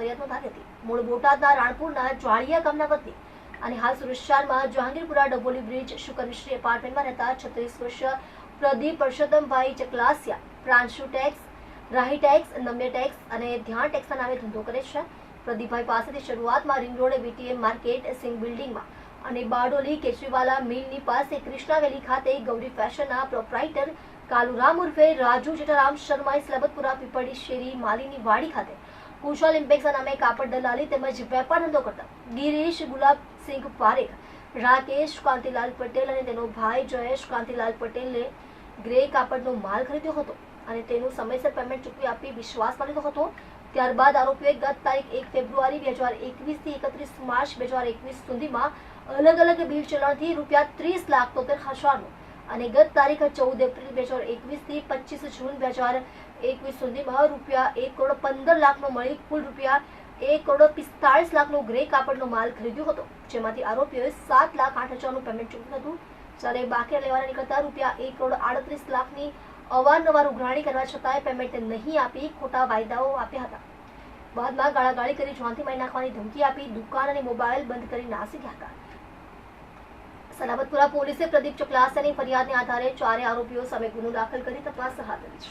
ફરિયાદ નોંધાવી હતી મૂળ બોટાદના રાણપુરના જાળિયા ગામના વતની અને હાલ શહેરમાં જહાંગીરપુરા ડબોલી બ્રિજ શુકરશ્રી એપાર્ટમેન્ટમાં રહેતા છત્રીસ વર્ષ Pradeep Parsottambhai Chaklasiya Pranshu tax, Rahi tax, Namya tax અને ધ્યાન ટેક્સના નામે ધંધો કરે છે. પ્રદીપભાઈ પાસેથી શરૂઆતમાં રિંગ રોડ વીટીએમ માર્કેટ, સિંગ બિલ્ડિંગમાં અને બારડોલી, કેજરીવાલા મિલની પાસે કૃષ્ણાવેલી ખાતે ગૌરી ફેશનના પ્રોપરાઇટર કાલુરામ ઉર્ફે રાજુ જેઠારામ શર્માએ સલાબતપુરા પીપળી શેરી માલીની વાડી ખાતે કુશાલ ઇમ્પેક્સના નામે કાપડ દલાલી તેમજ વેપાર ધંધો કરતા ગિરીશ ગુલાબસિંહ પારેખ, રાકેશ કાંતિલાલ પટેલ અને તેનો ભાઈ જયેશ કાંતિલાલ પટેલે ગ્રે કાપડનો માલ ખરીદ્યો હતો અને તેનું સમયસર પેમેન્ટ ચૂકવી આપી વિશ્વાસ લીધો હતો. ત્યારબાદ આરોપીઓએ ગત તારીખ એક ફેબ્રુઆરી બે હજાર એકવીસથી એકત્રીસ માર્ચ બે હજાર એકવીસ સુધીમાં અલગ અલગ બિલ ચલણથી રૂપિયા ત્રીસ લાખ તોતેર હજારનું અને ગત તારીખ ચૌદ એપ્રિલ બે હજાર એકવીસથી પચીસ જૂન બે હજાર એકવીસ સુધીમાં રૂપિયા એક કરોડ પંદર લાખનો મળી કુલ રૂપિયા એક કરોડ પિસ્તાળીસ લાખનો ગ્રે કાપડનો માલ ખરીદ્યો હતો. જેમાંથી આરોપીઓએ સાત લાખ આઠ હજારનું પેમેન્ટ ચૂક્યું હતું. જ્યારે બાકી લેવાના નીકળતા રૂપિયા એક કરોડ આડત્રીસ લાખની અવારનવાર ઉઘરાણી કરવા છતાંય પેમેન્ટ નહીં આપી ખોટા વાયદાઓ આપ્યા હતા. બાદમાં ગાળાગાળી કરી જોનથી મારી નાખવાની ધમકી આપી દુકાન અને મોબાઈલ બંધ કરી નાસી ગયા હતા. સલાબતપુરા પોલીસે પ્રદીપ ચકલાસાની ફરિયાદને આધારે ચારે આરોપીઓ સામે ગુનો દાખલ કરી તપાસ હાથ ધરી છે.